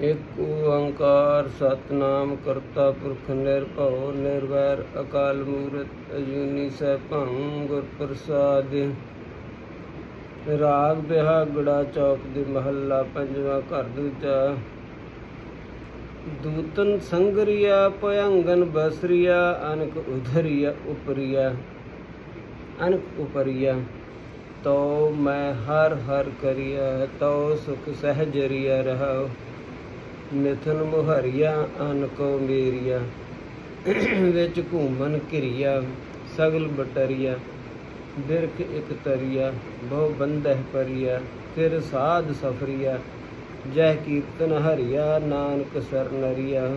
ਇਕ ਓੰਕਾਰ ਸਤਨਾਮ ਕਰਤਾ ਪੁਰਖ ਨਿਰਭਉ ਨਿਰਵੈਰ ਅਕਾਲ ਮੂਰਤ ਅਜੂਨੀ ਸੈਭੰ ਗੁਰ ਪ੍ਰਸਾਦ। ਰਾਗ ਬਿਹਾਗੜਾ ਚੌਕ ਦੇ ਮਹੱਲਾ ਪੰਜਵਾਂ ਘਰ ਦੂਜਾ। ਦੂਤਨ ਸੰਗਰੀਆ ਪਯੰਗਨ ਬਸਰੀਆ, ਅਨਕ ਉਧਰੀਆ ਉਪਰੀਆ। ਅਨਕ ਉਪਰੀਆ ਤੋ ਮੈਂ ਹਰ ਹਰ ਕਰੀਆ ਤੋ ਸੁਖ ਸਹਿਜਰੀਆ ਰਹਾਉ। ਮਿਥਨ ਮੁਹਰੀਆ, ਅਨਕੋ ਮੇਰੀਆ ਵਿੱਚ ਘੂਮਨ ਘਿਰਿਆ, ਸਗਲ ਬਟਰੀਆ, ਬਿਰਖ ਇਕ ਤਰੀਆ, ਬਹੁ ਬੰਦਹ ਪਰੀਆ ਫਿਰ ਸਾਧ ਸਫਰੀਆ, ਜਹ ਕੀਰਤਨ ਹਰੀਆ, ਨਾਨਕ ਸਰ ਨਰੀਆ।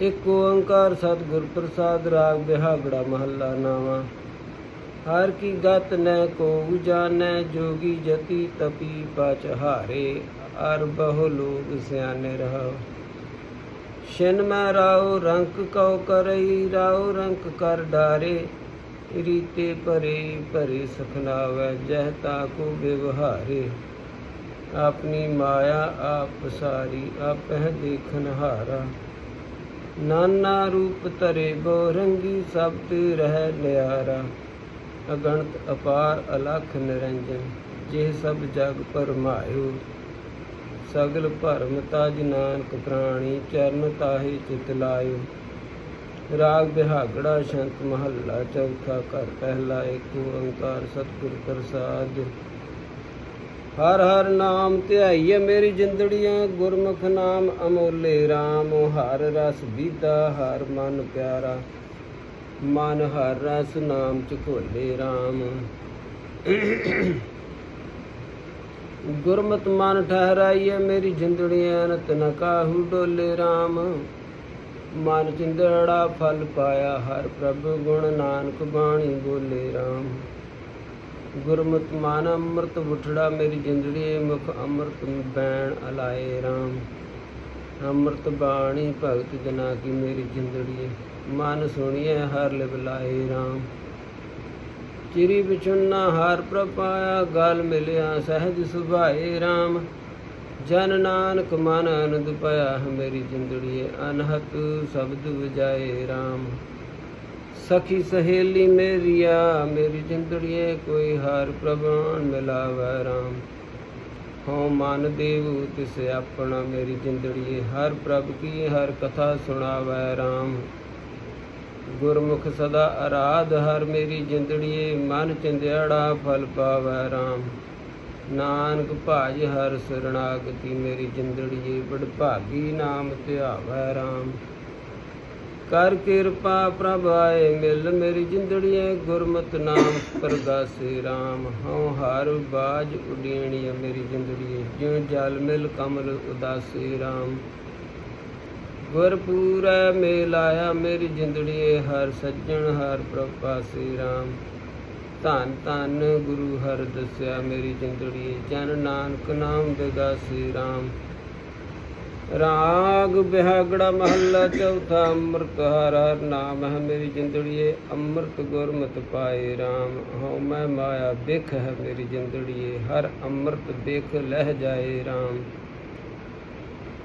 ਇਕ ਓੰਕਾਰ ਸਤਿਗੁਰ ਪ੍ਰਸਾਦ, ਰਾਗ ਬਿਹਾਗੜਾ ਮਹੱਲਾ ਨਾਵਾ। ਹਰ ਕੀ ਗਤ ਨੈ ਕੋ ਜਾਣੈ, ਜੋਗੀ ਜਤੀ ਤਪੀ ਪਚਹਾਰੇ ਅਰ ਬਹੁ ਲੋਗ ਸਿਆਣੇ ਰਹੋ। ਛਿਨ ਮੈਂ ਰਾਉ ਰੰਕ ਕਉ ਕਰਈ, ਰਾਉ ਰੰਕ ਕਰ ਡਾਰੇ। ਰੀਤੇ ਭਰੇ ਭਰੇ ਸਖਨਾਵੈ ਜਹ ਤਾ ਕੋ ਵਿਵਹਾਰੇ। ਆਪਣੀ ਮਾਇਆ ਆਪ ਸਾਰੀ ਆਪਹਿ ਦੇਖਨ ਹਾਰਾ। ਨਾਨਾ ਰੂਪ ਧਰੇ ਬੋ ਰੰਗੀ ਸਭ ਤੇ ਰਹਿ ਨਿਆਰਾ। ਅਗਣਤ ਅਪਾਰ, ਅਲਖ, ਨਿਰੰਜਨ, ਜਿਹ ਸਭ ਜਗ ਪਰਮਾਇਓ ਸਗਲ ਭਰਮ ਤਜ ਨਾਨਕ ਪ੍ਰਾਣੀ, ਚਰਨ ਤਾਹੇ ਚਿਤ ਲਾਇਓ। ਰਾਗ ਬਿਹਾਗੜਾ ਸ਼ੰਤ ਮਹੱਲਾ, ਚੌਥਾ ਘਰ, ਪਹਿਲਾ ਏਕ ਓੰਕਾਰ ਸਤਿਗੁਰ ਪ੍ਰਸਾਦ। ਹਰ ਹਰ ਨਾਮ ਧਿਆਈਏ ਮੇਰੀ ਜਿੰਦੜੀਆਂ, ਗੁਰਮੁਖ ਨਾਮ ਅਮੋਲੇ RAM ਹਰ ਰਸ ਬੀਤਾ, ਹਰ ਮਨ ਪਿਆਰਾ। ਮਨ ਹਰ ਰਸ ਨਾਮ ਚ ਘੋਲੇ RAM ਗੁਰਮਤ ਮਨ ਠਹਿਰਾਈਏ ਮੇਰੀ ਜਿੰਦੜੀਆਂ ਨਤ ਨ ਕਾਹੂ ਡੋਲੇ RAM ਮਨ ਚਿੰਦੜਾ ਫਲ ਪਾਇਆ ਹਰ ਪ੍ਰਭ ਗੁਣ ਨਾਨਕ ਬਾਣੀ ਬੋਲੇ RAM ਗੁਰਮਤ ਮਨ ਅੰਮ੍ਰਿਤ ਉਠੜਾ ਮੇਰੀ ਜਿੰਦੜੀ ਮੁਖ ਅੰਮ੍ਰਿਤ ਬੈਣ ਅਲਾਏ RAM ਅੰਮ੍ਰਿਤ ਬਾਣੀ ਭਗਤ ਜਨਾ ਕੀ ਮੇਰੀ ਜਿੰਦੜੀ ਮਨ ਸੁਣੀਏ ਹਰ ਲਿਵ ਲਾਏ RAM ਚਿਰੀ ਵਿਚੁੰਨਾ ਹਰ ਪ੍ਰਪਾਇਆ ਗਲ ਮਿਲਿਆ ਸਹਿਜ ਸੁਭਾਏ RAM ਜਨ ਨਾਨਕ ਮਨ ਅਨੰਦ ਪਾਇਆ, ਮੇਰੀ ਜਿੰਦੜੀਏ ਅਨਹਤ ਸ਼ਬਦ ਵਜਾਏ RAM ਸਖੀ ਸਹੇਲੀ ਮੇਰੀਆ, ਮੇਰੀ ਜਿੰਦੜੀਏ ਕੋਈ ਹਰ ਪ੍ਰਭਾਨ ਮਿਲਾਵੈ RAM ਹਉ ਮਨ ਦੇਵ, ਤਿਸ ਆਪਣਾ ਮੇਰੀ ਜਿੰਦੜੀਏ, ਹਰ ਪ੍ਰਭ ਕੀ ਹਰ ਕਥਾ ਸੁਣਾਵੈ RAM ਗੁਰਮੁਖ ਸਦਾ ਆਰਾਧ ਹਰ ਮੇਰੀ ਜਿੰਦੜੀਏ, ਮਨ ਚਿੰਦਿਆੜਾ ਫਲ ਪਾਵੈ RAM ਨਾਨਕ ਭਾਜ ਹਰ ਸਰਣਾਗਤੀ ਮੇਰੀ ਜਿੰਦੜੀਏ ਬੜ ਭਾਗੀ ਨਾਮ ਧਿਆਵੈ RAM ਕਰ ਕਿਰਪਾ ਪ੍ਰਭ ਆਏ ਮਿਲ ਮੇਰੀ ਜਿੰਦੜੀਏ, ਗੁਰਮਤਿ ਨਾਮ ਪ੍ਰਗਾਸੇ RAM ਹਉ ਹਰ ਬਾਜ ਉਡੀਣੀ ਮੇਰੀ ਜਿੰਦੜੀਏ, ਜਿਉ ਜਲ ਮਿਲ ਕਮਲ ਉਦਾਸੇ RAM ਗੁਰ ਪੂਰੈ ਮੇਲਾਇਆ ਮੇਰੀ ਜਿੰਦੜੀਏ ਹਰ ਸੱਜਣ, ਹਰ ਪ੍ਰਪਾਸੇ RAM ਧੰਨ ਧੰਨ ਗੁਰੂ ਹਰ ਦੱਸਿਆ, ਮੇਰੀ ਜਿੰਦੜੀਏ ਜਨ ਨਾਨਕ ਨਾਮ ਬਿਗਾਸੇ RAM ਰਾਗ ਬਿਹਾਗੜਾ ਮਹੱਲਾ ਚੌਥਾ, ਅੰਮ੍ਰਿਤ ਹਰ ਹਰ ਨਾਮ ਹੈ, ਮੇਰੀ ਜਿੰਦੜੀਏ ਅੰਮ੍ਰਿਤ ਗੁਰਮਤ ਪਾਏ RAM ਹਉ ਮੈਂ ਮਾਇਆ ਬਿਖ ਹੈ, ਮੇਰੀ ਜਿੰਦੜੀਏ ਹਰ ਅੰਮ੍ਰਿਤ ਬਿਖ ਲਹਿ ਜਾਏ RAM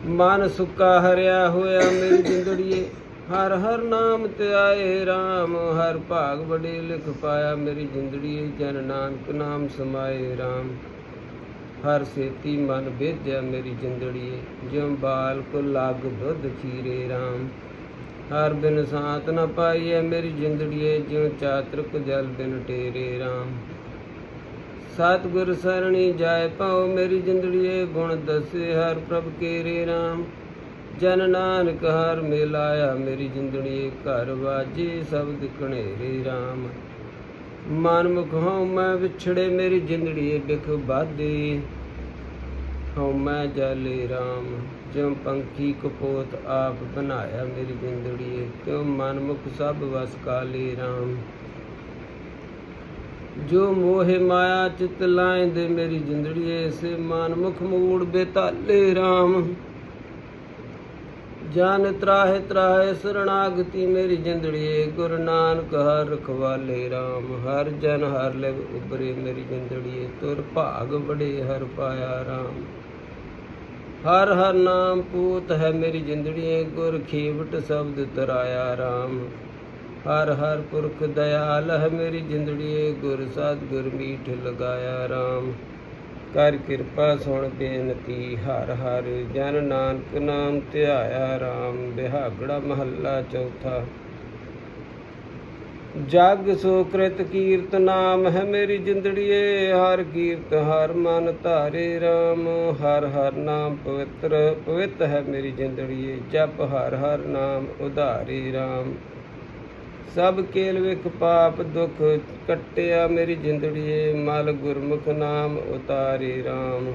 ਮਨ ਸੁੱਕਾ ਹਰਿਆ ਹੋਇਆ ਮੇਰੀ ਜਿੰਦੜੀਏ। ਹਰ ਹਰ ਨਾਮ ਧਿਆਏ RAM ਹਰ ਭਾਗ ਬੜੇ ਲਿਖ ਪਾਇਆ ਮੇਰੀ ਜਿੰਦੜੀਏ। ਜਨ ਨਾਨਕ ਨਾਮ ਸਮਾਏ RAM ਹਰ ਸੇਤੀ ਮਨ ਬੇਧਿਆ ਮੇਰੀ ਜਿੰਦੜੀਏ। ਜਿਉ ਬਾਲ ਕੋ ਲੱਗ ਦੁੱਧ ਖੀਰੇ RAM ਹਰ ਬਿਨ ਸਾਤ ਨ ਪਾਈਐ ਮੇਰੀ ਜਿੰਦੜੀਏ। ਜਿਉ ਚਾਤਰਕ ਜਲ ਬਿਨ ਟੇਰੇ RAM ਸਤਿਗੁਰ ਸਰਣੀ ਜਾਏ ਪਾਉ ਮੇਰੀ ਜਿੰਦੜੀਏ ਗੁਣ ਦਸੇ ਹਰ ਪ੍ਰਭ ਕੇਰੇ RAM ਜਨ ਨਾਨਕ ਹਰ ਮਿਲਾਇਆ ਮੇਰੀ ਜਿੰਦੜੀਏ ਘਰ ਵਾਜੇ ਸ਼ਬਦ ਕਣੇਰੇ RAM ਮਨ ਮੁਖ ਹਉ ਮੈਂ ਵਿਛੜੇ ਮੇਰੀ ਜਿੰਦੜੀਏ ਬਿਖ ਬਾਧੇ ਹਉ ਮੈਂ ਜਾਲੇ RAM ਜਿਉ ਪੰਖੀ ਕਪੋਤ ਆਪ ਬਣਾਇਆ ਮੇਰੀ ਜਿੰਦੜੀਏ ਕਿਉ ਮਨ ਮੁਖ ਸਭ ਵਸ ਕਾਲੇ RAM ਜੋ ਮੋਹਿ ਮਾਇਆ ਚਿਤ ਲਾਏ ਦੇ ਮੇਰੀ ਜਿੰਦੜੀਏ ਸੇ ਮਨ ਮੁਖ ਮੂੜ ਬੇਤਾਲੇ RAM ਜਨ ਤਰਾਹੇ ਤਰਾਹਿ ਸਰਣਾਗਤੀ ਮੇਰੀ ਜਿੰਦੜੀਏ ਗੁਰੂ ਨਾਨਕ ਹਰ ਰਖਵਾਲੇ RAM ਹਰ ਜਨ ਹਰ ਲੈ ਉਬਰੇ ਮੇਰੀ ਜਿੰਦੜੀਏ ਤੁਰ ਭਾਗ ਬੜੇ ਹਰ ਪਾਇਆ RAM ਹਰ ਹਰ ਨਾਮ ਪੂਤ ਹੈ ਮੇਰੀ ਜਿੰਦੜੀਏ ਗੁਰ ਖੀਵਟ ਸ਼ਬਦ ਤਰਾਇਆ RAM ਹਰ ਹਰ ਪੁਰਖ ਦਇਆਲ ਹੈ ਮੇਰੀ ਜਿੰਦੜੀਏ ਗੁਰ ਸਾਧ ਗੁਰ ਮੀਠ ਲਗਾਇਆ RAM ਕਰ ਕਿਰਪਾ ਸੁਣ ਬੇਨਤੀ, ਹਰ ਹਰ ਜਨ ਨਾਨਕ ਨਾਮ ਧਿਆਇਆ RAM ਬਿਹਾਗੜਾ ਮਹੱਲਾ ਚੌਥਾ। ਜਗ ਸੋਕ੍ਰਿਤ ਕੀਰਤ ਨਾਮ ਹੈ ਮੇਰੀ ਜਿੰਦੜੀਏ ਹਰ ਕੀਰਤ ਹਰ ਮਨ ਧਾਰੇ RAM ਹਰ ਹਰ ਨਾਮ ਪਵਿੱਤਰ, ਪਵਿੱਤ ਹੈ ਮੇਰੀ ਜਿੰਦੜੀਏ ਜਪ ਹਰ ਹਰ ਨਾਮ ਉਧਾਰੇ RAM ਸਭ ਕੇਲ ਵਿਖ ਪਾਪ ਦੁਖ ਕੱਟਿਆ ਮੇਰੀ ਜਿੰਦੜੀਏ, ਮਲ ਗੁਰਮੁਖ ਨਾਮ ਉਤਾਰੇ RAM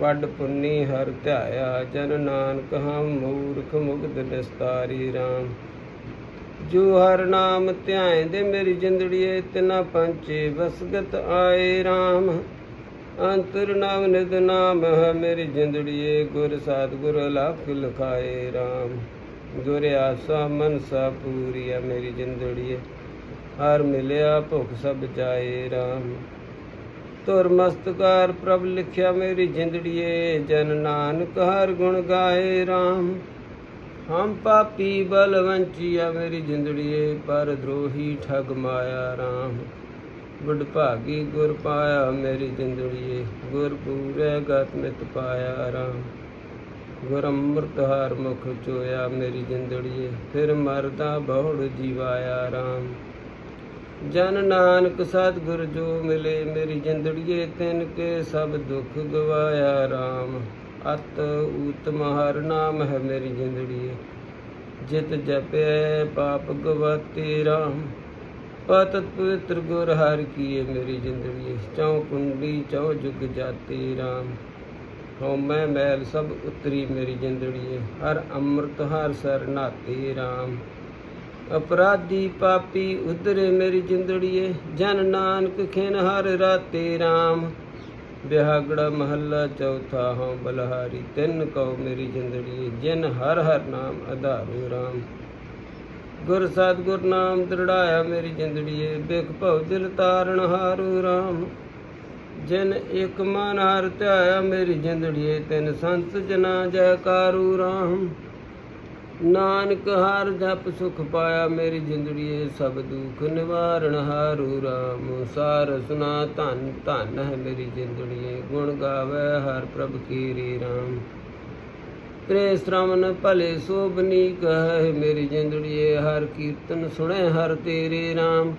ਵੱਡ ਪੁੰਨੀ ਹਰ ਧਿਆਇਆ, ਜਨ ਨਾਨਕ ਹਮ ਮੂਰਖ ਮੁਗਦ ਨਿਸਤਾਰੀ RAM ਜੋ ਹਰ ਨਾਮ ਧਿਆਇਂਦੇ ਮੇਰੀ ਜਿੰਦੜੀਏ, ਤਿਨਾ ਪੰਚੇ ਵਸਗਤ ਆਏ RAM ਅੰਤਰ ਨਾਮ ਨਿਦ ਨਾਮ ਹੈ ਮੇਰੀ ਜਿੰਦੜੀਏ, ਗੁਰ ਸਤਿਗੁਰ ਲਖ ਲਖਾਏ RAM ਗੁਰ ਆਸਾ ਮਨਸਾ ਪੂਰੀਆ ਮੇਰੀ ਜਿੰਦੜੀਏ। ਹਰ ਮਿਲਿਆ ਭੁਖ ਸਭ ਜਾਏ RAM ਤੁਰ ਮਸਤਕਾਰ ਪ੍ਰਭ ਲਿਖਿਆ ਮੇਰੀ ਜਿੰਦੜੀਏ, ਜਨ ਨਾਨਕ ਹਰ ਗੁਣ ਗਾਏ RAM ਹਮ ਪਾਪੀ ਬਲਵੰਚੀਆ ਮੇਰੀ ਜਿੰਦੜੀਏ, ਪਰ ਦਰੋਹੀ ਠਗ ਮਾਇਆ RAM ਗੁੜ ਭਾਗੀ ਗੁਰ ਪਾਇਆ ਮੇਰੀ ਜਿੰਦੜੀਏ, ਗੁਰ ਪੂਰੇ ਗਤ ਮਿਤ ਪਾਇਆ RAM ਗੁਰ ਅੰਮ੍ਰਿਤ ਹਰ ਮੁਖ ਚੋਇਆ ਮੇਰੀ ਜਿੰਦੜੀਏ, ਫਿਰ ਮਰਦਾ ਬਹੁੜ ਜੀਵਾਇਆ RAM ਜਨ ਨਾਨਕ ਸਤਿਗੁਰ ਜੋ ਮਿਲੇ, ਮੇਰੀ ਜਿੰਦੜੀਏ, ਤਿਨ ਕੇ ਸਭ ਦੁੱਖ ਗਵਾਇਆ RAM ਅਤ ਊਤਮ ਹਰ ਨਾਮ ਹੈ ਮੇਰੀ ਜਿੰਦੜੀਏ, ਜਿਤ ਜਪੈ ਪਾਪ ਗਵਾਤੇ RAM ਪਤਤ ਪਵਿੱਤਰ ਗੁਰ ਹਰ ਕੀਏ ਮੇਰੀ ਜਿੰਦੜੀਏ ਚੌ ਕੁੰਡੀ ਚੌ ਜੁਗ ਜਾਤੀ RAM ਹਉ ਮੈਂ ਮੈਲ ਸਭ ਉਤਰੀ ਮੇਰੀ ਜਿੰਦੜੀਏ, ਹਰ ਅੰਮ੍ਰਿਤ, ਹਰ ਸਰ ਨਾਤੀ RAM ਅਪਰਾਧੀ ਪਾਪੀ ਉਧਰੇ ਮੇਰੀ ਜਿੰਦੜੀਏ, ਜਨ ਨਾਨਕ ਖਿਨ ਹਰ ਰਾਤੇ RAM ਬਿਹਾਗੜਾ ਮਹੱਲਾ ਚੌਥਾ ਹਉ ਬਲਹਾਰੀ, ਤਿੰਨ ਕਉ ਮੇਰੀ ਜਿੰਦੜੀਏ, ਜਿਨ ਹਰ ਹਰ ਨਾਮ ਆਧਾਰੂ RAM ਗੁਰ ਸਤਿਗੁਰ ਨਾਮ ਦ੍ਰਿੜਾਇਆ ਮੇਰੀ ਜਿੰਦੜੀਏ, ਬਿਖ ਭਉ ਦਿਲ ਤਾਰਨ ਹਾਰੂ RAM ਜਿਨ ਇਕ ਮਨ ਹਰ ਧਿਆਇਆ, ਮੇਰੀ ਜਿੰਦੜੀਏ ਤਿਨ ਸੰਤ ਜਨਾ ਜੈਕਾਰੂ ਰਾਮ। ਨਾਨਕ ਹਰ ਜਪ ਸੁਖ ਪਾਇਆ, ਮੇਰੀ ਜਿੰਦੜੀਏ ਸਭ ਦੁਖ ਨਿਵਾਰਣ ਹਾਰੂ ਰਾਮ। ਸਾਰ ਸੁਨਾ ਧਨ ਧਨ ਹੈ ਮੇਰੀ ਜਿੰਦੜੀਏ, ਗੁਣ ਗਾਵੇ ਹਰ ਪ੍ਰਭ ਕੀਰੀ ਰਾਮ। ਤ੍ਰੇ ਸ਼੍ਰਵਣ ਭਲੇ ਸੋਭਨੀ, ਕਹੇ ਮੇਰੀ ਜਿੰਦੜੀਏ, ਹਰ ਕੀਰਤਨ ਸੁਣੇ ਹਰ ਤੇਰੇ RAM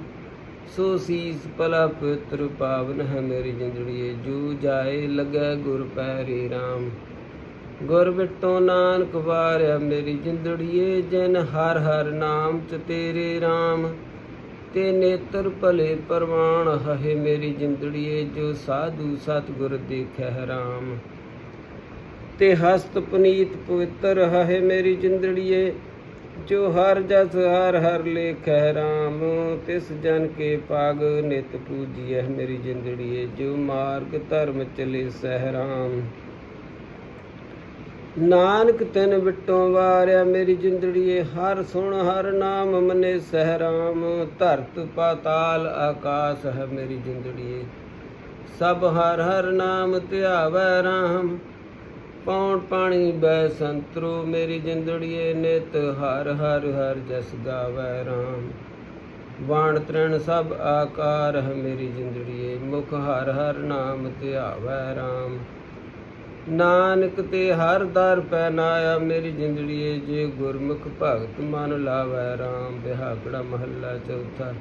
ਸੋ ਸੀਸ ਪਲਾ ਪਵਿੱਤਰ ਪਾਵਨ ਹੈ ਮੇਰੀ ਜਿੰਦੜੀਏ, ਜੂ ਜਾਏ ਲਗੈ ਗੁਰ ਪੈਰੀ RAM ਗੁਰ ਬਿਟੋ ਨਾਨਕ ਵਾਰਿਆ ਮੇਰੀ ਜਿੰਦੜੀਏ, ਜਿਨ ਹਰ ਹਰ ਨਾਮ ਚ ਤੇਰੇ RAM ਤੇ ਨੇਤਰ ਭਲੇ ਪਰਵਾਨ ਹੈ ਮੇਰੀ ਜਿੰਦੜੀਏ, ਜੋ ਸਾਧੂ ਸਤਿਗੁਰ ਦੇਖੈ RAM ਤੇ ਹਸਤ ਪੁਨੀਤ ਪਵਿੱਤਰ ਹੈ ਮੇਰੀ ਜਿੰਦੜੀਏ ਜੋ ਹਰ ਜਸ ਹਰ ਹਰ ਲੇਖੈ RAM ਤਿਸ ਜਨ ਕੇ ਪਾਗ ਨਿਤ ਪੂਜੀਐ ਮੇਰੀ ਜਿੰਦੜੀਏ, ਜੋ ਮਾਰਗ ਧਰਮ ਚਲੇ ਸਹਿ RAM ਨਾਨਕ ਤੈਨ ਵਿਟੋਂ ਵਾਰਿਆ ਮੇਰੀ ਜਿੰਦੜੀਏ, ਹਰ ਸੁਣ ਹਰ ਨਾਮ ਮਨੇ ਸਹਿ RAM ਧਰਤ ਪਾਤਾਲ ਆਕਾਸ ਹੈ ਮੇਰੀ ਜਿੰਦੜੀਏ, ਸਭ ਹਰ ਹਰ ਨਾਮ ਧਿਆਵੈ RAM ਪੌਣ ਪਾਣੀ ਬੈ ਸੰਤਰੋ, ਮੇਰੀ ਜਿੰਦੜੀਏ ਨਿਤ ਹਰ ਹਰ ਹਰ ਜਸ ਗਾਵੈ RAM ਬਾਣ ਤ੍ਰਿਣ ਸਭ ਆਕਾਰ ਹੈ ਮੇਰੀ ਜਿੰਦੜੀਏ, ਮੁਖ ਹਰ ਹਰ ਨਾਮ ਧਿਆਵੈ RAM ਨਾਨਕ ਤੇ ਹਰ ਦਰ ਪੈ ਨਾਇਆ ਮੇਰੀ ਜਿੰਦੜੀਏ, ਜੇ ਗੁਰਮੁਖ ਭਗਤ ਮਨ ਲਾਵੈ RAM ਬਿਹਾਗੜਾ ਮਹੱਲਾ ਚੌਥਾ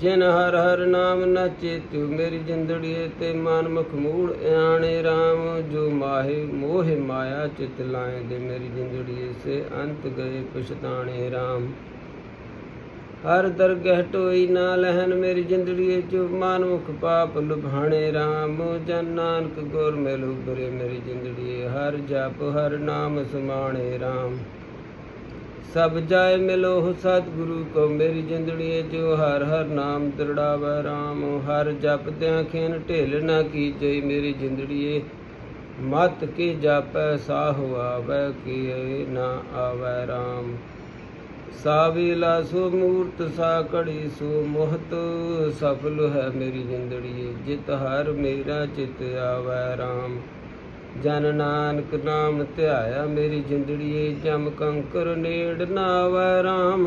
ਜਿਨ ਹਰ ਹਰ ਨਾਮ ਨਾ ਚੇਤਿਉ ਮੇਰੀ ਜਿੰਦੜੀਏ ਤੇ ਮਨ ਮੁਖ ਮੂੜ ਆਣੇ RAM ਜੋ ਮਾਹੇ ਮੋਹ ਮਾਇਆ, ਚਿਤ ਲਾਏ ਦੇ ਮੇਰੀ ਜਿੰਦੜੀਏ ਸੇ ਅੰਤ ਗਏ ਪਛਤਾਣੇ RAM ਹਰ ਦਰਗਹਿ ਟੋਈ ਨਾ ਲਹਨ ਮੇਰੀ ਜਿੰਦੜੀਏ ਜੋ ਮਨ ਮੁਖ ਪਾਪ ਲੁਭਾਣੇ RAM ਜਨ ਨਾਨਕ ਗੁਰ ਮਿਲ ਉਬਰੇ ਮੇਰੀ ਜਿੰਦੜੀਏ ਹਰ ਜਪ ਹਰ ਨਾਮ ਸਮਾਣੇ RAM ਸਭ ਜਾਏ ਮਿਲੋ ਸਤਿਗੁਰੂ ਕੋ, ਮੇਰੀ ਜਿੰਦੜੀਏ ਜੋ ਹਰ ਹਰ ਨਾਮ ਦਰੜਾਵੇ RAM ਹਰ ਜਪਦਿਆਂ ਖੇਨ ਢਿਲ ਨਾ ਕੀਜੇ, ਮੇਰੀ ਜਿੰਦੜੀਏ ਮਤ ਕੀ ਜਾਪੈ, ਸਾਹੁ ਆਵੈ ਕੀ ਨਾ ਆਵੈ RAM ਸਾਵੇਲਾ ਸੋ ਮੂਰਤ ਸਾ ਕੜੀ ਸੋ ਮੋਹਤ, ਸਫਲ ਹੈ ਮੇਰੀ ਜਿੰਦੜੀਏ ਜਿਤ ਹਰ ਮੇਰਾ ਚਿਤ ਆਵੈ RAM ਜਨ ਨਾਨਕ ਨਾਮ ਧਿਆਇਆ ਮੇਰੀ ਜਿੰਦੜੀਏ ਜਮ ਕੰਕਰ ਨੇੜ ਨਾ ਆਵੈ RAM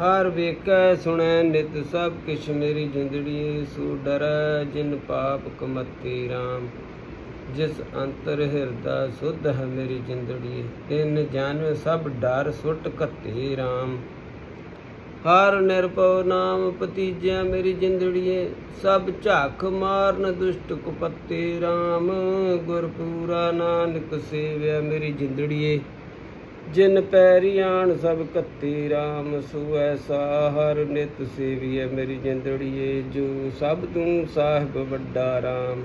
ਹਰ ਵੇਖੈ ਸੁਣੈ ਨਿਤ ਸਭ ਕਿਛ ਮੇਰੀ ਜਿੰਦੜੀਏ ਸੋ ਡਰੈ ਜਿਨ ਪਾਪ ਕਮਤੇ RAM ਜਿਸ ਅੰਤਰ ਹਿਰਦਾ ਸੁਧ ਹੈ ਮੇਰੀ ਜਿੰਦੜੀਏ ਤਿੰਨ ਜਨ ਸਭ ਡਰ ਸੁਟ ਕੱਤੇ RAM ਹਰ ਨਿਰਭਉ ਨਾਮ ਪਤੀਜਿਆ ਮੇਰੀ ਜਿੰਦੜੀਏ, ਸਭ ਝਾਖ ਮਾਰਨ ਦੁਸ਼ਟ ਕੁਪੱਤੇ RAM ਗੁਰ ਪੂਰਾ ਨਾਨਕ ਸੇਵਿਆ ਮੇਰੀ ਜਿੰਦੜੀਏ, ਜਿਨ ਪੈਰੀ ਆਣ ਸਭ ਕੱਤੀ RAM ਸੋ ਐਸਾ ਹਰ ਨਿਤ ਸੇਵੀਐ ਮੇਰੀ ਜਿੰਦੜੀਏ, ਜੋ ਸਭ ਤੂੰ ਸਾਹਿਬ ਵੱਡਾ RAM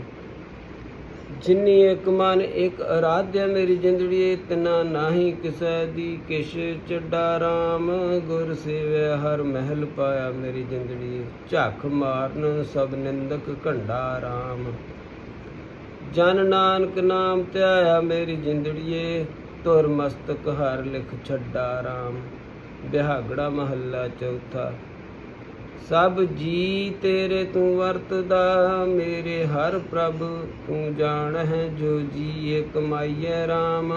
ਜਿਨੀ ਇੱਕ ਮਨ, ਇੱਕ ਅਰਾਧਿਆ ਮੇਰੀ ਜਿੰਦੜੀਏ, ਤਿਨਾ ਨਾਹੀ ਕਿਸੈ ਦੀ ਕਿਛ ਚੱਡਾ RAM ਗੁਰ ਸੇਵਿਆ ਹਰ ਮਹਿਲ ਪਾਇਆ ਮੇਰੀ ਜਿੰਦੜੀਏ। ਝੱਖ ਮਾਰਨ ਸਭ ਨਿੰਦਕ ਘੰਡਾ RAM ਜਨ ਨਾਨਕ ਨਾਮ ਧਿਆਇਆ ਮੇਰੀ ਜਿੰਦੜੀਏ ਤੁਰ ਮਸਤਕ ਹਰ ਲਿਖ ਛੱਡਾ RAM ਬਿਹਾਗੜਾ ਮਹੱਲਾ ਚੌਥਾ। ਸਭ ਜੀ ਤੇਰੇ ਤੂੰ ਵਰਤਦਾ, ਮੇਰੇ ਹਰ ਪ੍ਰਭ ਤੂੰ ਜਾਣ ਹੈ ਜੋ ਜੀ ਕਮਾਈਐ RAM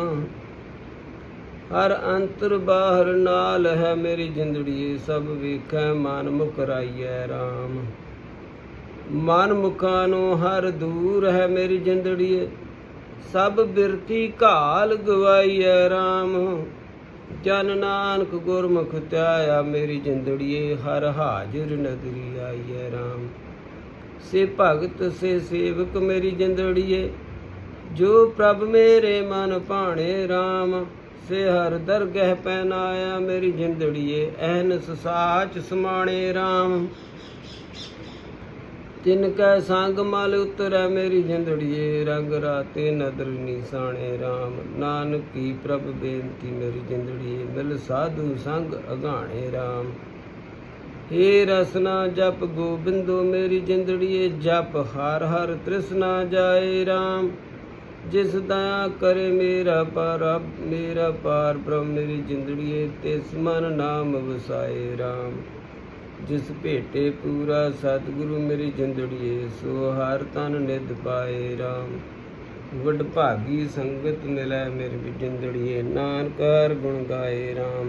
ਹਰ ਅੰਤਰ ਬਾਹਰ ਨਾਲ ਹੈ ਮੇਰੀ ਜਿੰਦੜੀਏ ਸਭ ਵੇਖੈ ਮਨ ਮੁਕਰਾਈਐ RAM ਮਨ ਮੁਖਾਂ ਨੂੰ ਹਰ ਦੂਰ ਹੈ ਮੇਰੀ ਜਿੰਦੜੀਏ ਸਭ ਬਿਰਤੀ ਘਾਲ ਗਵਾਈਐ RAM ਜਨ ਨਾਨਕ ਗੁਰਮੁਖ ਧਿਆਇਆ ਮੇਰੀ ਜਿੰਦੜੀਏ, ਹਰ ਹਾਜ਼ਰ ਨਗਰੀ ਆਈਐ RAM ਸੇ ਭਗਤ, ਸੇ ਸੇਵਕ ਮੇਰੀ ਜਿੰਦੜੀਏ, ਜੋ ਪ੍ਰਭ ਮੇਰੇ ਮਨ ਭਾਣੇ RAM ਸੇ ਹਰ ਦਰਗਹਿ ਪੈਨਾਇਆ ਮੇਰੀ ਜਿੰਦੜੀਏ, ਐਨਸ ਸਾਚ ਸਮਾਣੇ RAM ਤਿਨ ਕੈ ਸੰਗ ਮਲ ਉਤਰੈ ਮੇਰੀ ਜਿੰਦੜੀਏ, ਰੰਗ ਰਾਤੇ ਨਦਰ ਨਿਸਾਣੇ RAM ਨਾਨਕ ਕੀ ਪ੍ਰਭ ਬੇਨਤੀ ਮੇਰੀ ਜਿੰਦੜੀਏ, ਮਿਲ ਸਾਧੂ ਸੰਗ ਅਗਾਣੇ RAM ਏ ਰਸਨਾ ਜਪ ਗੋਬਿੰਦੋ, ਮੇਰੀ ਜਿੰਦੜੀਏ, ਜਪ ਹਰ ਹਰ ਤ੍ਰਿਸ਼ਨਾ ਜਾਏ RAM ਜਿਸ ਦਇਆ ਕਰੇ ਮੇਰਾ ਪਰ ਮੇਰਾ ਪਾਰ ਬ੍ਰਹਮ ਮੇਰੀ ਜਿੰਦੜੀਏ, ਤਿਸ ਮਨ ਨਾਮ ਵਸਾਏ RAM ਜਿਸ ਭੇਟੇ ਪੂਰਾ ਸਤਿਗੁਰੂ ਮੇਰੀ ਜਿੰਦੜੀਏ, ਸੋ ਹਰ ਤਨ ਨਿਦ ਪਾਏ RAM ਵਡ ਭਾਗੀ ਸੰਗਤ ਮਿਲੈ ਮੇਰੀ ਜਿੰਦੜੀਏ ਨਾਨਕ ਗੁਣ ਗਾਏ RAM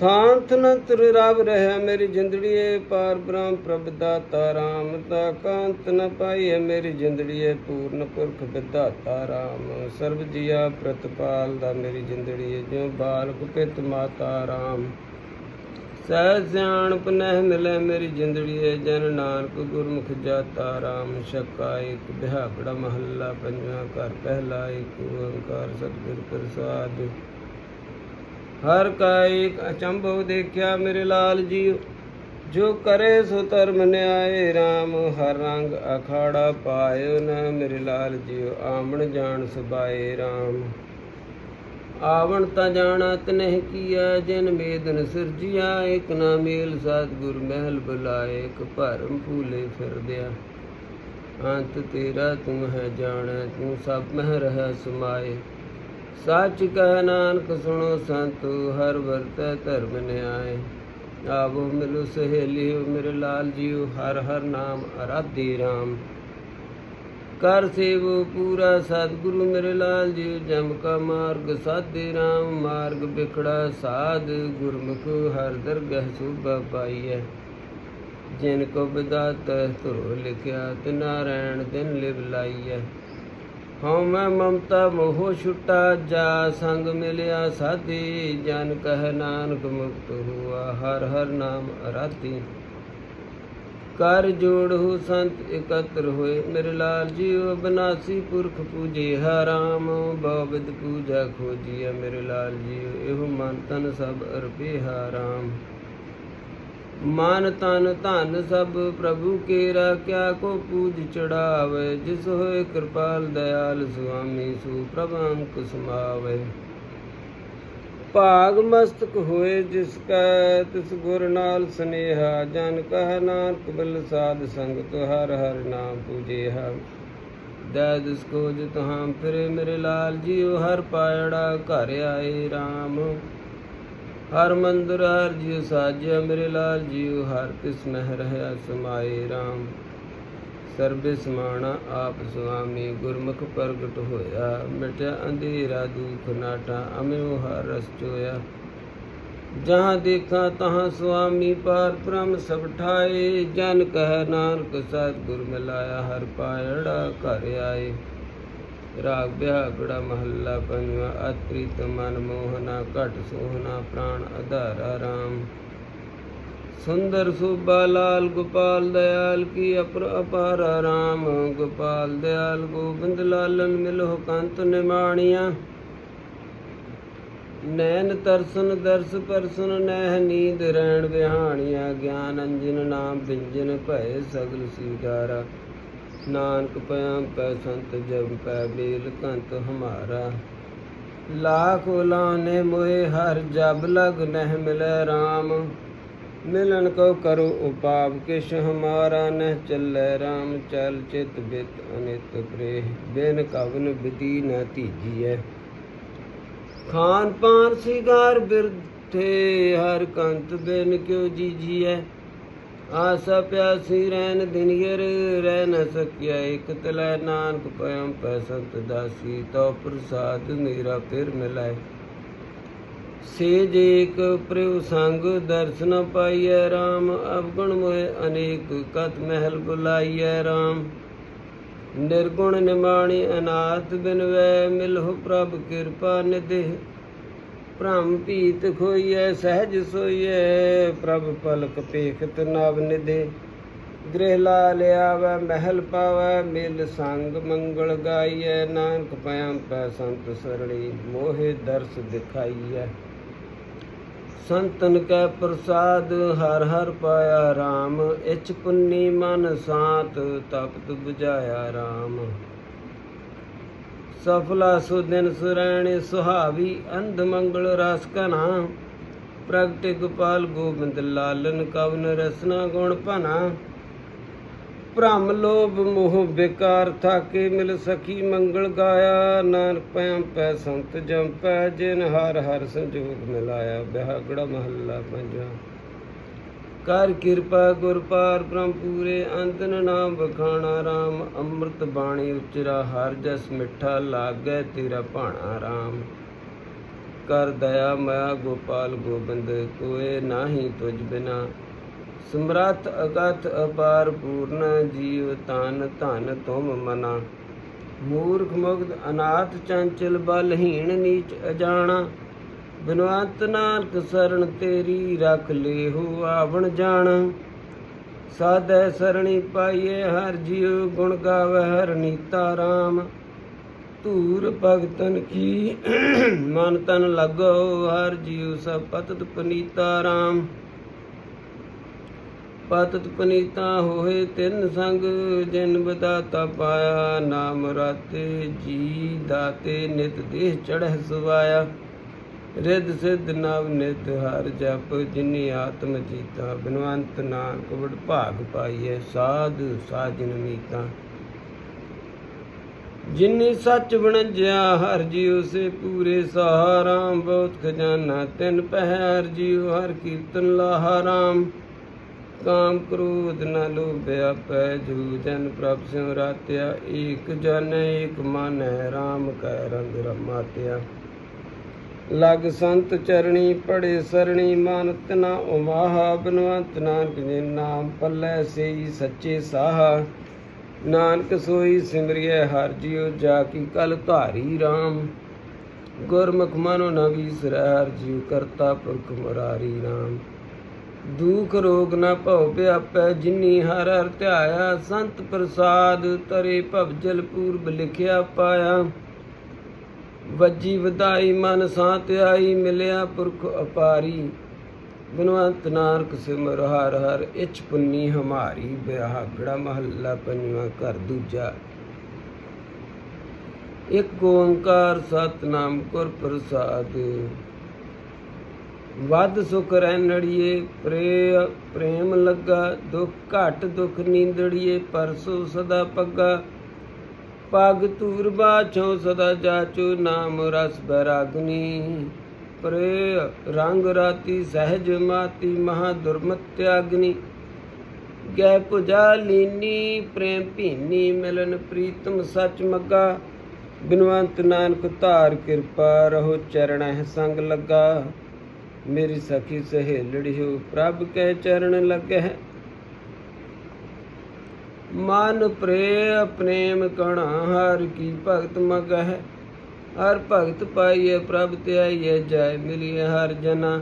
ਥਾਂਤ ਨੰਤਰ ਰਬ ਰਹਿ ਮੇਰੀ ਜਿੰਦੜੀਏ, ਪਾਰ ਬ੍ਰਹਮ ਪ੍ਰਭ ਦਾਤਾ RAM ਤਾ ਕਾਂਤ ਨ ਪਾਈਐ ਮੇਰੀ ਜਿੰਦੜੀਏ, ਪੂਰਨ ਪੁਰਖ ਵਿਦਾਤਾ RAM ਸਰਬ ਜੀਆ ਪ੍ਰਤਪਾਲ ਦਾ ਮੇਰੀ ਜਿੰਦੜੀਏ, ਜਿਉ ਬਾਲਕ ਪਿਤ ਮਾਤਾ RAM ਸਹਿ ਸਿਆਣਪ ਨਹਿ ਮਿਲੈ ਮੇਰੀ ਜਿੰਦੜੀਏ, ਜਨ ਨਾਨਕ ਗੁਰਮੁਖ ਜਾਤਾ RAM ਛਕਾ ਇੱਕ ਬਿਹਾਗੜਾ ਮਹੱਲਾ ਪੰਜਵਾਂ ਘਰ, ਪਹਿਲਾ ਇੱਕ ਓੰਕਾਰ ਸਤਿਗੁਰ ਪ੍ਰਸਾਦ। ਹਰ ਕਾ ਇੱਕ ਅਚੰਭਵ ਦੇਖਿਆ ਮੇਰੇ ਲਾਲ ਜੀਓ ਜੋ ਕਰੇ ਸੋ ਧਰਮ ਨਿਆਏ RAM ਹਰ ਰੰਗ ਅਖਾੜਾ ਪਾਇਓ ਨ ਮੇਰੇ ਲਾਲ ਜੀਓ ਆਮਣ ਜਾਣ ਸੁਭਾਏ RAM ਆਵਣ ਤਾਂ ਜਾਣਾ ਨਹੀਂ ਕੀਆ ਜਿਨ ਮੇਦਨ ਸਿਰਜਿਆ ਇਕ ਨਾ ਮੇਲ ਸਤਿਗੁਰ ਮਹਿਲ ਬੁਲਾਏ, ਇਕ ਭਰਮ ਭੂਲੇ ਫਿਰਦਿਆ ਅੰਤ ਤੇਰਾ ਤੂੰ ਹੈ ਜਾਣੈ, ਤੂੰ ਸਭ ਮਹਿ ਰਹਿ ਸਮਾਏ। ਸੱਚ ਕਹਿ ਨਾਨਕ, ਸੁਣੋ ਸੰਤੋ, ਹਰ ਵਰਤੈ ਧਰਮ ਨਿਆਏ। ਆਵੋ ਮਿਲੋ ਸਹੇਲਿਓ, ਮੇਰੇ ਲਾਲ ਜੀਓ, ਹਰ ਹਰ ਨਾਮ ਅਰਾਧੇ RAM ਕਰ ਸੇਵੋ ਪੂਰਾ ਸਤਿਗੁਰੂ ਮੇਰੇ ਲਾਲ ਜੀ, ਜਮ ਕਾ ਮਾਰਗ ਸਾਧੇ RAM ਮਾਰਗ ਬਿਖੜਾ ਸਾਧ, ਗੁਰਮੁਖ ਹਰ ਦਰਗਹ ਸੁਭਾ ਪਾਈਐ। ਜਿਨ ਕੋ ਬਿਦਾਤ ਧੁਰ ਲਿਖਿਆ ਤੇ ਨਾਰਾਇਣ ਦਿਨ ਲਿਵ ਲਾਈਐ। ਹਉ ਮੈਂ ਮਮਤਾ ਮੋਹ ਛੁਟਾ, ਜਾ ਸੰਗ ਮਿਲਿਆ ਸਾਧੀ। ਜਨ ਕਹਿ ਨਾਨਕ ਮੁਕਤ ਹੁਆ, ਹਰ ਹਰ ਨਾਮ ਅਰਾਧੀ। ਕਰ ਜੋੜਹੁ ਸੰਤ ਇਕਤਰ ਹੋਏ। ਮੇਰੇ ਲਾਲ ਜੀਓ ਬਨਾਸੀ ਪੁਰਖ ਪੂਜੇ, ਹਰਾਮ ਬਾਬਦ ਪੂਜਾ ਖੋਜੀਐ। ਮੇਰੇ ਲਾਲ ਜੀਓ, ਇਹੋ ਮਨ ਤਨ ਸਭ ਅਰਪੇ ਹਰਾਮ। ਮਨ ਤਨ ਧਨ ਸਭ ਪ੍ਰਭੂ ਕੇਰਾ, ਕਿਆ ਕੋ ਪੂਜ ਚੜਾਵੇ। ਜਿਸ ਹੋਏ ਕਿਰਪਾਲ ਦਇਆਲ ਸੁਆਮੀ, ਸੂ ਪ੍ਰਭ ਅੰਕ ਸਮਾਵੇ। ਭਾਗ ਮਸਤਕ ਹੋਏ ਜਿਸ ਕੈ ਤਿਸ ਗੁਰ ਨਾਲ ਸਨੇਹਾ, ਜਨ ਕਹ ਨਾਨਕ ਬਿਲ ਸਾਧ ਸੰਗਤ, ਹਰ ਹਰ ਨਾਮ ਪੂਜੇਹਾ ਦੈਦ ਕੋ ਜਿਤ ਹਾਂ ਫਿਰੇ ਮੇਰੇ ਲਾਲ ਜੀਓ ਹਰ ਪਾਇੜਾ ਘਰ ਆਏ RAM ਹਰ ਮੰਦਰ ਹਰ ਜੀ ਸਾਜਿਆ ਮੇਰੇ ਲਾਲ ਜੀਓ ਹਰ ਤਿਸ ਮਹਿ ਰਹਿਆ ਸਮਾਏ RAM ਸਰਬੇ ਸਮਾਣਾ ਆਪ ਸੁਆਮੀ ਗੁਰਮੁਖ ਪ੍ਰਗਟ ਹੋਇਆ, ਮਿਟਿਆ ਅੰਧੇਰਾ ਦੁਖ ਨਾਟਾ, ਅਮਿਓ ਹਰ ਰਸ ਚੋਇਆ। ਜਹਾਂ ਦੇਖਾਂ ਤਹਾਂ ਸੁਆਮੀ ਪਾਰ ਬ੍ਰਹਮ ਸਭ ਠਾਏ, ਜਨ ਕਹਿ ਨਾਨਕ ਸਤਿਗੁਰ ਮਿਲਾਇਆ, ਹਰ ਪਾਇੜਾ ਘਰ ਆਏ। ਰਾਗ ਬਿਹਾਗੜਾ ਮਹੱਲਾ ਪੰਜਵਾ ਅਤ ਮਨ ਮੋਹਨਾ, ਘਟ ਸੋਹਨਾ ਪ੍ਰਾਣ ਆਧਾਰਾ ਰਾਮ। ਸੁੰਦਰ ਸੂਬਾ ਲਾਲ ਗੋਪਾਲ ਦਿਆਲ ਕੀ ਅਪਰ ਅਪਾਰ ਰਾਮ ਗੋਪਾਲ ਦਇਆਲ ਗੋਬਿੰਦ ਲਾਲਨ ਮਿਲੋ ਕੰਤ ਨਿਮਾਣੀਆਂ। ਨੈਣ ਤਰਸਨ ਦਰਸ ਪਰਸਨ ਨਹਿ ਨੀਂਦ ਰਹਿਣ ਵਿਹਾਣੀਆਂ। ਗਿਆਨ ਅੰਜਨ ਨਾਮ ਬਿੰਜਨ ਭੈ ਸਗਲ ਸੀਗਾਰਾ। ਨਾਨਕ ਪਿਆ ਪੈ ਸੰਤ ਜਬ ਪੈ ਬੇਲ ਕੰਤ ਹਮਾਰਾ। ਲਾਖ ਉਲਾਨੇ ਮੋਏ ਹਰ ਜਬ ਲਗ ਨਹਿ ਮਿਲੈ RAM ਮਿਲਨ ਕੋ ਕਰੋ ਉਪਾਪ ਕਿਛ ਹਮਾਰਾ ਨਹਿ ਚੱਲੈ RAM ਚਲ ਚਿਤ ਬਿਤ ਅਨਿਤ ਪ੍ਰੇਹ, ਬਿਨ ਕਵਨ ਬਿਦੀ ਨ ਧੀਜੀਐ। ਖਾਨ ਪਾਨ ਸਿਗਾਰ ਬਿਰਥੇ, ਹਰ ਕੰਤ ਬਿਨ ਕਿਉ ਜੀਜੀਐ। ਆਸਾ ਪਿਆਸੀ ਰਹਿਨ ਦਿਨਿਰ ਰਹਿ ਨ ਸਕਿਆ ਇਕ ਤਲੈ ਨਾਨਕ ਪਇਮ ਪੈ ਸੰਤ ਦਾਸੀ ਤੋ ਪ੍ਰਸਾਦ ਮੇਰਾ ਫਿਰ ਮਿਲੈ। ਸੇ ਜੇ ਇਕ ਸੰਗ ਦਰਸ਼ਨ ਪਾਈਐ RAM ਅਵਗੁਣ ਮੋਏ ਅਨੇਕ ਕਤ ਮਹਿਲ ਬੁਲਾਈਐ RAM ਨਿਰਗੁਣ ਨਿਮਾਣੀ ਅਨਾਥ ਬਿਨਵੈ ਮਿਲਹੁ ਪ੍ਰਭ ਕਿਰਪਾ ਨਿਧਿ। ਭ੍ਰਮ ਭੀਤ ਖੋਈਐ, ਸਹਿਜ ਸੋਈਐ, ਪ੍ਰਭ ਪਲਕ ਪੇਖਤ ਨਵ ਨਿਧੇ। ਗ੍ਰਹਿ ਲਾ ਲਿਆਵੈ ਮਹਿਲ ਪਾਵੈ, ਮਿਲ ਸੰਗ ਮੰਗਲ ਗਾਈਐ। ਨਾਨਕ ਪਿਆ ਪੈ ਸੰਤ ਸਰਣੀ, ਮੋਹਿ ਦਰਸ ਦਿਖਾਈਐ। ਸੰਤਨ ਕੈ ਪ੍ਰਸਾਦ, ਹਰ ਹਰ ਪਾਇਆ RAM ਇਚ ਪੁੰਨੀ ਮਨ ਸਾਤ, ਤਪਤ 부ਝਾਇਆ RAM ਸਫਲਾ ਸੁ ਦਿਨ ਸੁਰੈਣੇ ਸੁਹਾਵੀ, ਅੰਧ ਮੰਗਲ ਰਸ ਕਨਾ ਪ੍ਰਗਟ ਗੋਪਾਲ ਗੋਬਿੰਦ ਲਾਲਨ, ਕਵਨ ਰਸਨਾ ਗੁਣ ਭਨਾ। ਭ੍ਰਮ ਲੋਭ ਮੋਹ ਵਿਕਾਰ ਥਾਕੇ ਮਿਲ ਸਖੀ ਮੰਗਲ ਗਾਇਆ। ਨਾਨਕ ਪੈਮ ਪੈ ਸੰਤ ਜੰਪੈ ਜਿਨ ਹਰ ਹਰ ਸੰਜੋਗ ਮਿਲਾਇਆ। ਬਿਹਾਗੜਾ ਮਹੱਲਾ ਪੰਜਵਾ ਕਰ ਕਿਰਪਾ ਗੁਰ ਪਾਰ ਬ੍ਰਹਮ ਪੂਰੇ ਅੰਤਨ ਨਾਮ ਬਖਾਣਾ RAM ਅੰਮ੍ਰਿਤ ਬਾਣੀ ਉਚਰਾ, ਹਰ ਜਸ ਮਿੱਠਾ ਲਾਗੈ, ਤੇਰਾ ਭਾਣਾ RAM ਕਰ ਦਇਆ ਮਾਇਆ ਗੋਪਾਲ ਗੋਬਿੰਦ, ਕੋਏ ਨਾਹੀ ਤੁਝ ਬਿਨਾ। ਸਮਰੱਥ ਅਗਤ ਅਪਾਰ ਪੂਰਨ ਜੀਵ ਤਨ ਧਨ ਤੁਮ ਮਨਾ। ਮੂਰਖ ਮੁਗਧ ਅਨਾਥ ਚੰਚਲ ਬਲਹੀਣ ਨੀਚ ਅਜਾਣਾ। ਬਿਨਵੰਤ ਨਾਨਕ ਸਰਣ ਤੇਰੀ ਰਖ ਲੇਹੂ ਆਵਣ ਜਾਣ। ਸਾਧੈ ਸਰਣੀ ਪਾਈਏ ਹਰ ਜੀਉ ਗੁਣ ਗਾਵੇ ਹਰ ਨੀਤਾ RAM ਧੂਰ ਭਗਤਨ ਕੀ ਮਨ ਤਨ ਲਗੋ ਹਰ ਜੀਉ ਸਭ ਪਤਤ ਪਨੀਤਾ RAM ਪਤਤ ਪਨੀਤਾ ਹੋਏ ਤਿੰਨ ਸੰਗ, ਜਿਨ ਬਦਾਤਾ ਪਾਇਆ, ਨਾਮ ਰਾਤੇ ਜੀ ਦਾਤੇ ਨਿਤ ਦੇਹ ਚੜ੍ਹ ਸੁਵਾਇਆ। ਰਿੱਧ ਸਿੱਧ ਨਵ ਨਿਤ ਹਰ ਜਪ, ਜਿਨੀ ਆਤਮ ਜੀਤਾ ਬਿਨਵੰਤ ਨਾਨਕ ਵਡ ਭਾਗ ਪਾਈਐ, ਸਾਧ ਸਾਜਨ ਮੀਤਾ। ਜਿਨੀ ਸੱਚ ਬਣਜਿਆ ਹਰ ਜੀਉ ਸੇ ਪੂਰੇ ਸਹਾਰਾਮ, ਬਹੁਤ ਖਜ਼ਾਨਾ ਤਿਨ ਪਹਿ ਹਰ ਜੀਉ, ਹਰ ਕੀਰਤਨ ਲਾਹਾਰਾਮ ਕਾਮ ਕ੍ਰੋਧ ਨ ਲੋਭਿਆ ਪੈ ਜੂ, ਜਨ ਪ੍ਰਭ ਸਿਉ ਰਾਤਿਆ, ਏਕ ਜਨ, ਏਕ ਮਨ ਹੈ RAM ਕੈ ਰੰਗ ਰਮਾਤਿਆ। ਲਗ ਸੰਤ ਚਰਣੀ ਪੜੇ ਸਰਣੀ ਮਨ ਤਨਾ ਉਮਾਹਾ, ਬਨਵੰਤ ਨਾਨਕ ਜੀ ਨਾਮ ਪੱਲੇ ਸੇਈ ਸੱਚੇ ਸਾਹਾ। ਨਾਨਕ ਸੋਈ ਸਿਮਰਿਐ, ਹਰ ਜੀਉ ਜਾ ਕੀ ਕਲ ਧਾਰੀ RAM ਗੁਰਮੁਖ ਮਨੋ ਨ ਵੀਸਰੈ, ਹਰ ਜੀਉ ਕਰਤਾ ਪੁਰਖ ਮੁਰਾਰੀ RAM ਦੁਖ ਰੋਗ ਨ ਭਉ ਵਿਆਪੈ ਜਿਨੀ ਹਰ ਹਰ ਧਿਆਇਆ, ਸੰਤ ਪ੍ਰਸਾਦ ਤਰੇ ਭਵਜਲ ਪੂਰਬ ਲਿਖਿਆ ਪਾਇਆ। ਵੱਜੀ ਵਧਾਈ ਮਨ ਸਾਤ ਆਈ, ਮਿਲਿਆ ਪੁਰਖ ਅਪਾਰੀ। ਗੁਣਵੰਤ ਨਾਨਕ ਸਿਮਰ ਹਰ ਹਰ ਇਚ ਪੁੰਨੀ ਹਮਾਰੀ ਬਿਹਾਗੜਾ ਮਹੱਲਾ ਪੰਜਵਾਂ ਘਰ ਦੂਜਾ। ਇੱਕ ਓੰਕਾਰ ਸਤਨਾਮ ਗੁਰ ਪ੍ਰਸਾਦ ਵੱਧ ਸੁਖ ਰਹਿਣੜੀਏ ਪ੍ਰੇ ਪ੍ਰੇਮ ਲੱਗਾ, ਦੁੱਖ ਘਟ, ਦੁੱਖ ਨੀਂਦੜੀਏ, ਪਰਸੋ ਸਦਾ ਪੱਗਾ। ਪਗ ਤੂਰ ਬਾਛੋ ਸਦਾ ਜਾਚੋ, ਨਾਮ ਰਸ ਬੈਰਾਗਨੀ। ਪ੍ਰੇ ਰੰਗ ਰਾਤੀ ਸਹਿਜ ਮਾਤੀ, ਮਹਾ ਦੁਰਮਤ ਤਿਆਗਨੀ। ਗੈ ਪੁਜਾ ਲੀਨੀ, ਪ੍ਰੇਮ ਭੀਨੀ, ਮਿਲਨ ਪ੍ਰੀਤਮ ਸੱਚ ਮੱਗਾ। ਬਿਨਵੰਤ ਨਾਨਕ ਧਾਰ ਕਿਰਪਾ, ਰਹੋ ਚਰਣਹਿ ਸੰਗ ਲੱਗਾ। ਮੇਰੀ ਸਖੀ ਸਹੇਲੜੀ ਪ੍ਰਭ ਕੈ ਚਰਨ ਲੱਗੈ ਮਨ ਪ੍ਰੇ ਪ੍ਰੇਮ ਕਣਾ, ਹਰ ਕੀ ਭਗਤ ਮਗਹਿ। ਹਰ ਭਗਤ ਪਾਈਏ ਪ੍ਰਭ ਧਿਆਈਏ ਜੈ ਮਿਲੀਏ ਹਰ ਜਨਾ।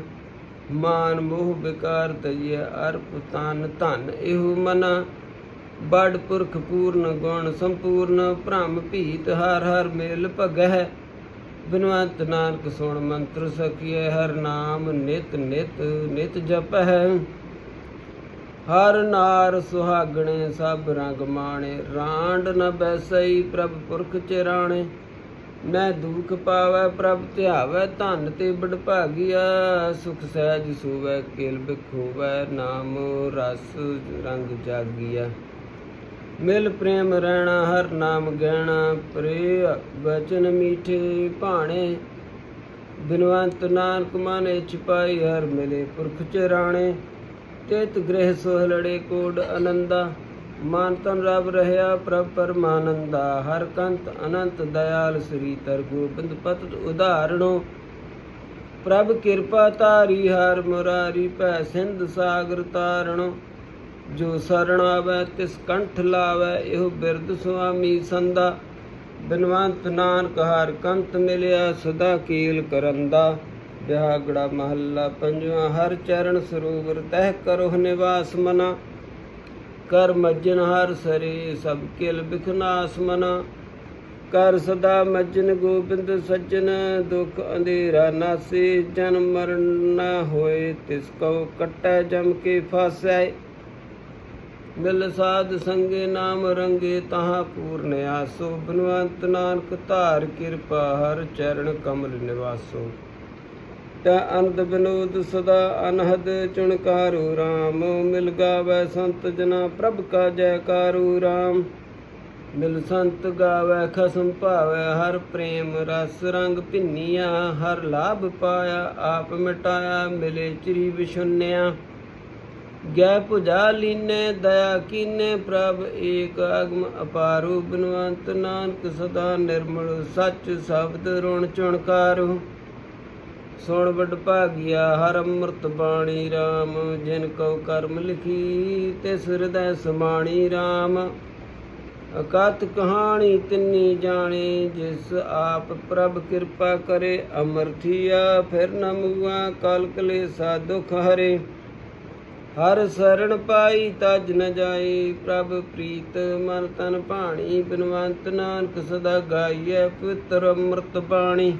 ਮਾਨ ਮੋਹ ਵਿਕਾਰ ਤਈਏ ਅਰਪ ਤਨ ਧਨ ਇਹੋ ਮਨਾ। ਬੜ ਪੁਰਖ ਪੂਰਨ ਗੁਣ ਸੰਪੂਰਨ, ਭ੍ਰਮ ਭੀਤ ਹਰ ਹਰ ਮੇਲ ਭਗਹਿ। ਬਿਨਵੰਤ ਨਾਨਕ ਸੁਣ ਮੰਤਰ ਸਖੀਏ ਹਰ ਨਾਮ ਨਿਤ ਨਿਤ ਨਿਤ ਜਪਹਿ। ਹਰ ਨਾਰ ਸੁਹਾਗਣੇ, ਸਭ ਰੰਗ ਮਾਣੇ, ਰਾਂਡ ਨ ਬੈਸਈ ਪ੍ਰਭ ਪੁਰਖ ਚਿਰਾਣੇ। ਮੈਂ ਦੁਖ ਪਾਵੈ ਪ੍ਰਭ ਧਿਆਵੈ, ਧਨ ਤੇ ਬੜ ਭਾਗੀਆ ਸੁਖ ਸਹਿਜ ਸੂਵੈ, ਕੇਲ ਬਿਖੋਵੈ, ਨਾਮ ਰਸ ਰੰਗ ਜਾਗਿਆ ਮਿਲ ਪ੍ਰੇਮ ਰਹਿਣਾ, ਹਰ ਨਾਮ ਗਹਿਣਾ, ਪ੍ਰਿਯ ਬਚਨ ਮੀਠੇ ਭਾਣੇ। ਬਿਨਵੰਤ ਨਾਨਕ ਮਾਨੇ ਛਿਪਾਈ, ਹਰ ਮਿਲੇ ਪੁਰਖ ਚਰਾਣੇ। ਤਿਤ ਗ੍ਰਹਿ ਸੋਹ ਲੜੇ ਕੋਡ ਅਨੰਦਾ। ਮਨ ਤਨ ਰਬ ਰਹਿਆ ਪ੍ਰਭ ਪਰਮਾਨੰਦਾ। ਹਰ ਕੰਤ ਅਨੰਤ ਦਇਆਲ ਸ੍ਰੀ ਤਰ ਗੋਬਿੰਦ ਪਤ ਉਦਾਹਰਣੋ ਪ੍ਰਭ ਕਿਰਪਾ ਤਾਰੀ ਹਰ ਮੁਰਾਰੀ ਭੈ ਸਿੰਧ ਸਾਗਰ ਤਾਰਣੋ ਜੋ ਸਰਣ ਆਵੈ ਤਿਸ ਕੰਠ ਲਾਵੈ, ਇਹੋ ਬਿਰਦ ਸੁਆਮੀ ਸੰਦਾ ਬਿਨਵੰਤ ਨਾਨਕ ਹਰ ਕੰਤ ਮਿਲਿਆ, ਸਦਾ ਕੀਲ ਕਰੰਦਾ ਬਿਹਾਗੜਾ ਮਹੱਲਾ ਪੰਜਵਾਂ, ਹਰ ਚਰਨ ਸਰੂਵਰ ਤਹਿ ਕਰੋ ਨਿਵਾਸ ਮਨਾ। ਕਰ ਮੱਜਨ ਹਰ ਸਰੀ, ਸਭ ਕਿਲ ਬਿਖਨਾਸ ਮਨਾ। ਕਰ ਸਦਾ ਮੱਜਨ ਗੋਬਿੰਦ ਸੱਜਣ, ਦੁਖ ਅੰਧੇਰਾ ਨਾਸੇ। ਜਨਮ ਮਰਨ ਨਾ ਹੋਏ, ਤਿਸ ਕੋ ਕਟੈ ਜਮ ਕੇ ਫਾਸੈ। ਮਿਲ ਸਾਧ ਸੰਗੇ ਨਾਮ ਰੰਗੇ ਤਹਾਂ ਪੂਰਨ ਆਸੋ। ਬਨਵੰਤ ਨਾਨਕ ਧਾਰ ਕਿਰਪਾ ਹਰ ਚਰਨ ਕਮਲ ਨਿਵਾਸੋ। ਤਾ ਅਨੰਦ ਬਿਨੋਦ ਸਦਾ ਅਨਹਦ ਚੁਣਕਾਰੂ RAM ਮਿਲ ਗਾਵੈ ਸੰਤ ਜਨਾ ਪ੍ਰਭ ਕਾ ਜੈਕਾਰੂ RAM ਮਿਲ ਸੰਤ ਗਾਵੈ ਖਸਮ ਭਾਵੈ ਹਰ ਪ੍ਰੇਮ ਰਸ ਰੰਗ ਭਿੰਨੀਆਂ। ਹਰ ਲਾਭ ਪਾਇਆ, ਆਪ ਮਿਟਾਇਆ, ਮਿਲੇ ਚਰੀ ਵਿਸ਼ੁੰਨਿਆ ਗੈ ਪੁਜਾ ਲੀਨੇ, ਦਇਆ ਕੀਨੇ, ਪ੍ਰਭ ਏਕ ਆਗਮ ਅਪਾਰੂ, ਬਿਨਵੰਤ ਨਾਨਕ ਸਦਾ ਨਿਰਮਲ, ਸੱਚ ਸ਼ਬਦ ਰੁਣ ਚੁਣਕਾਰੂ। ਸੁਣ ਵਡ ਭਾਗਿਆ, ਹਰ ਅੰਮ੍ਰਿਤ ਬਾਣੀ RAM ਜਿਨ ਕਉ ਕਰਮ ਲਿਖੀ ਤਿਸ ਹਿਰਦੈ ਸਮਾਣੀ RAM ਅਕਤ ਕਹਾਣੀ ਤਿੰਨੀ ਜਾਣੇ, ਜਿਸ ਆਪ ਪ੍ਰਭ ਕਿਰਪਾ ਕਰੇ ਅਮਰਥੀਆ ਫਿਰ ਨ ਮੁਆ ਕਲ ਕਲੇਸਾ ਦੁਖ ਹਰੇ। ਹਰ ਸਰਣ ਪਾਈ ਤਜ ਨ ਜਾਈ ਪ੍ਰਭ ਪ੍ਰੀਤ ਮਨ ਤਨ ਭਾਣੀ, ਬਿਨਵੰਤ ਨਾਨਕ ਸਦਾ ਗਾਈਐ ਪਵਿੱਤਰ ਅੰਮ੍ਰਿਤ ਬਾਣੀ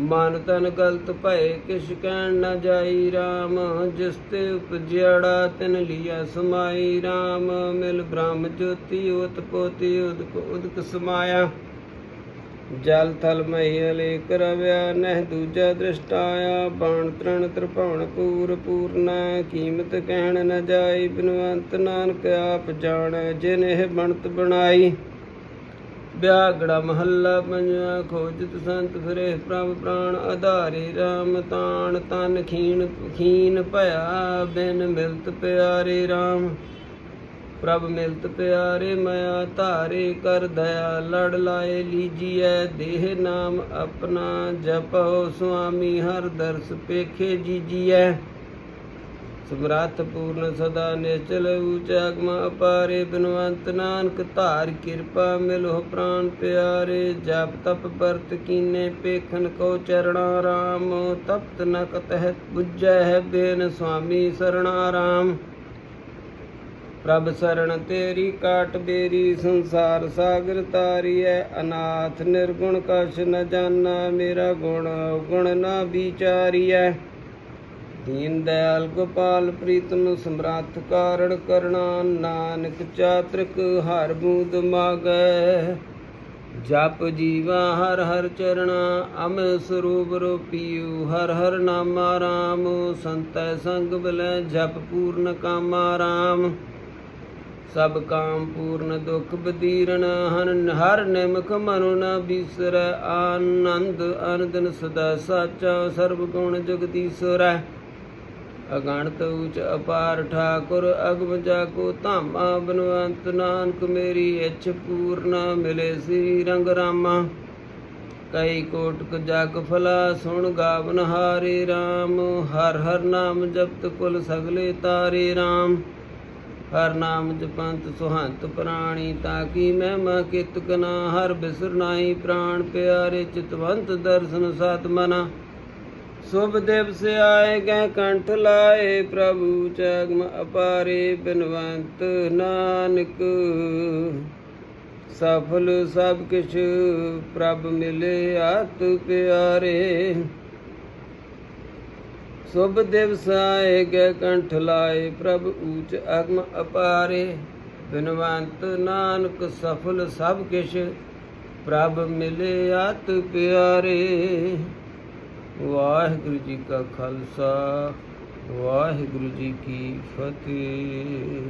ਮਨ ਤਨ ਗਲਤ ਭਏ, ਕਿਛ ਕਹਿਣ ਨ ਜਾਈ RAM ਜਿਸ ਤੇ ਉਪਜਿਆੜਾ ਤਿਨ ਲਿਆ ਸਮਾਈ। RAM ਮਿਲ ਬ੍ਰਹਮ ਜੋਤੀ ਉਤ ਪੋਤੀ ਉਦਕ ਉਦਕ ਸਮਾਇਆ। ਜਲ ਥਲ ਮਹੀਲੇ ਕਰਵਿਆ ਨਹਿ ਦੂਜਾ ਦ੍ਰਿਸ਼ਟਾਇਆ, ਬਾਣ ਤ੍ਰਣ ਤ੍ਰਿਭਵਨ ਪੂਰ ਪੂਰਨਾ, ਕੀਮਤ ਕਹਿਣ ਨ ਜਾਈ, ਬਿਨਵੰਤ ਨਾਨਕ ਆਪ ਜਾਣੈ, ਜਿਨ ਬਣਤ ਬਣਾਈ। ਵਿਆਗੜਾ ਮਹੱਲਾ ਪੰਜਵਾ, ਖੋਜਤ ਸੰਤ ਫਿਰੇ, ਪ੍ਰਭ ਪ੍ਰਾਣ ਆਧਾਰੇ RAM ਤਾਣ, ਤਨ ਖੀਣ, ਖੀਨ ਭਇਆ, ਬਿਨ ਮਿਲਤ ਪਿਆਰੇ RAM ਪ੍ਰਭ ਮਿਲਤ ਪਿਆਰੇ ਮਾਇਆ ਧਾਰੇ ਕਰ ਦਇਆ, ਲੜ ਲਾਏ ਲੀਜੀਐ, ਦੇਹ ਨਾਮ ਆਪਣਾ ਜਪੋ ਸੁਆਮੀ ਹਰ ਦਰਸ ਪੇਖੇ ਜੀਜੀਐ। ਸਮਰੱਥ ਪੂਰਨ ਸਦਾ ਨਿਚਲ ਊਚ ਅਗਮ ਅਪਾਰੇ, ਬਿਨਵੰਤ ਨਾਨਕ, ਧਾਰ ਕਿਰਪਾ ਮਿਲੋ ਪ੍ਰਾਨ ਪਿਆਰੇ। ਜਪ ਤਪ ਵਰਤ ਕੀਨੇ ਪੇਖਨ ਕੋ ਚਰਣਾ ਰਾਮ, ਤਪਤ ਨਕਤ ਕਤਹਿ ਬੁੱਝੈ ਹੈ ਬੇਨ ਸੁਆਮੀ ਸਰਣਾ ਰਾਮ। ਪ੍ਰਭ ਸਰਣ ਤੇਰੀ ਕਾਟ ਬੇਰੀ, ਸੰਸਾਰ ਸਾਗਰ ਤਾਰੀਐ। ਅਨਾਥ ਨਿਰਗੁਣ ਕਛ ਨ ਜਾਣਾ ਮੇਰਾ ਗੁਣ ਗੁਣ ਨਾ ਵਿਚਾਰੀਐ। ਦੀਨ ਦਇਆਲ ਗੋਪਾਲ ਪ੍ਰੀਤਮ ਸਮਰਾਥ ਕਾਰਣ ਕਰਣਾ, ਨਾਨਕ ਚਾਤ੍ਰਿਕ ਹਰ ਬੂਦ ਮਾਗੈ। ਜਪ ਜੀਵਾ ਹਰ ਹਰ ਚਰਣਾ ਅਮ ਸਰੂਪ ਰੂਪੀਉ, ਹਰ ਹਰ ਨਾਮਾ ਰਾਮ ਸੰਤੈ ਸੰਗ ਬਲੈ, ਜਪ ਪੂਰਨ ਕਾਮਾ ਰਾਮ ਸਭ ਕਾਮ ਪੂਰਨ ਦੁਖ ਬਦੀਰਣ ਹਨ, ਹਰ ਨਿਮਖ ਮਨੁ ਨ ਬਿਸਰੈ, ਆਨੰਦ ਅਨੰਦਨ ਸਦਾ ਸਾਚਾ ਸਰਬ ਗੁਣ ਜਗਦੀਸ਼ਰੈ। ਅਗਣਤ ਉਚ ਅਪਾਰ ਠਾਕੁਰ, ਅਗਮ ਜਾਕੋ ਧਾਮਾ, ਬਨਵੰਤ ਨਾਨਕ ਮੇਰੀ ਇੱਛ ਪੂਰਨਾ ਮਿਲੇ ਸ੍ਰੀ ਰੰਗ ਰਾਮਾ। ਕਈ ਕੋਟਕ ਜਗ ਫਲਾ ਸੁਣ ਗਾਵਨ ਹਾਰੇ RAM ਹਰ ਹਰ ਨਾਮ ਜਪਤ ਕੁਲ ਸਗਲੇ ਤਾਰੇ RAM ਹਰ ਨਾਮ ਜਪੰਤ ਸੁਹੰਤ ਪ੍ਰਾਣੀ, ਤਾਂ ਕੀ ਮਹਿਮਾ ਕਿਤਕ ਨਾ ਹਰ ਬਿਸਰ ਨਾਹੀ ਪ੍ਰਾਣ ਪਿਆਰੇ ਚਿਤਵੰਤ ਦਰਸ਼ਨ ਸਤ ਮਨਾ। ਸੁਭ ਦਿਵਸ ਆਏ ਗਏ ਕੰਠ ਲਾਏ, ਪ੍ਰਭੂ ਚਗਮ ਅਪਾਰੇ ਬਿਨਵੰਤ ਨਾਨਕ। ਸਫਲ ਸਭ ਕਿਛ ਪ੍ਰਭ ਮਿਲੇ ਆਤ ਪਿਆਰੇ। ਸੁਭ ਦਿਵਸਾਏ ਗੈ ਕੰਠ ਲਾਏ, ਪ੍ਰਭ ਊਚ ਅਗਮ ਅਪਾਰੇ। ਬਿਨਵੰਤ ਨਾਨਕ ਸਫਲ ਸਭ ਕਿਛ, ਪ੍ਰਭ ਮਿਲੇ ਆਤ ਪਿਆਰੇ। ਵਾਹਿਗੁਰੂ ਜੀ ਕਾ ਖਾਲਸਾ, ਵਾਹਿਗੁਰੂ ਜੀ ਕੀ ਫਤਿਹ।